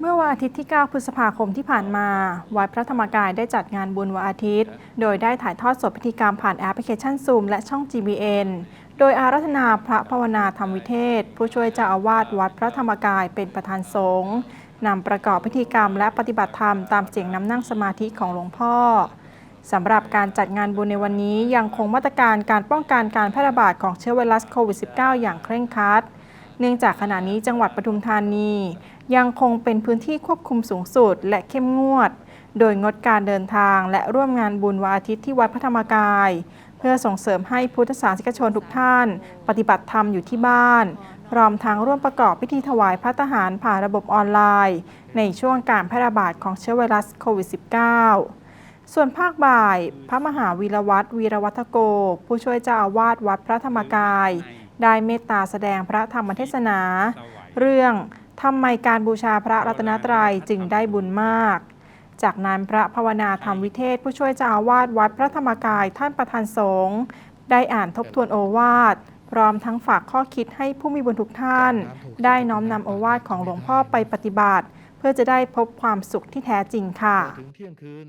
เมื่อวันอาทิตย์ที่ 9 พฤษภาคมที่ผ่านมา วัดพระธรรมกายได้จัดงานบุญวันอาทิตย์ โดยได้ถ่ายทอดสดพิธีกรรมผ่านแอปพลิเคชัน Zoom และช่อง GBN โดยอารัธนาพระภาวนาธรรมวิเทศ ผู้ช่วยเจ้าอาวาสวัดพระธรรมกายเป็นประธานสงฆ์นำประกอบพิธีกรรมและปฏิบัติธรรมตามเสียงน้ำนั่งสมาธิของหลวงพ่อสำหรับการจัดงานบุญในวันนี้ยังคงมาตรการการป้องกันการแพร่ระบาดของเชื้อไวรัสโควิด -19 อย่างเคร่งครัด เนื่องจากขณะนี้จังหวัดปทุมธานี ยังคงเป็นพื้นที่ควบคุมสูงสุดและเข้มงวด โดยงดการเดินทางและร่วมงานบุญวันอาทิตย์ที่วัดพระธรรมกาย เพื่อส่งเสริมให้พุทธศาสนิกชนทุกท่าน ปฏิบัติธรรมอยู่ที่บ้านพร้อมทั้งร่วมประกอบพิธีถวายพระทหารผ่านระบบออนไลน์ ในช่วงการแพร่ระบาดของเชื้อไวรัสโควิด -19 ส่วนภาคบ่าย พระมหาวีรวัตรวีรวัฒโก ผู้ช่วยเจ้าอาวาสวัดพระธรรมกาย ได้เมตตาแสดงพระธรรมเทศนา เรื่องทำไมการบูชาพระรัตนตรัยจึงได้บุญมาก จากนั้นพระภาวนาธรรมวิเทศผู้ช่วยเจ้าอาวาสวัดพระธรรมกายท่านประธานสงฆ์ได้อ่านทบทวนโอวาท พร้อมทั้งฝากข้อคิดให้ผู้มีบุญทุกท่าน ได้น้อมนำโอวาทของหลวงพ่อไปปฏิบัติ เพื่อจะได้พบความสุขที่แท้จริงค่ะถึงเที่ยงคืน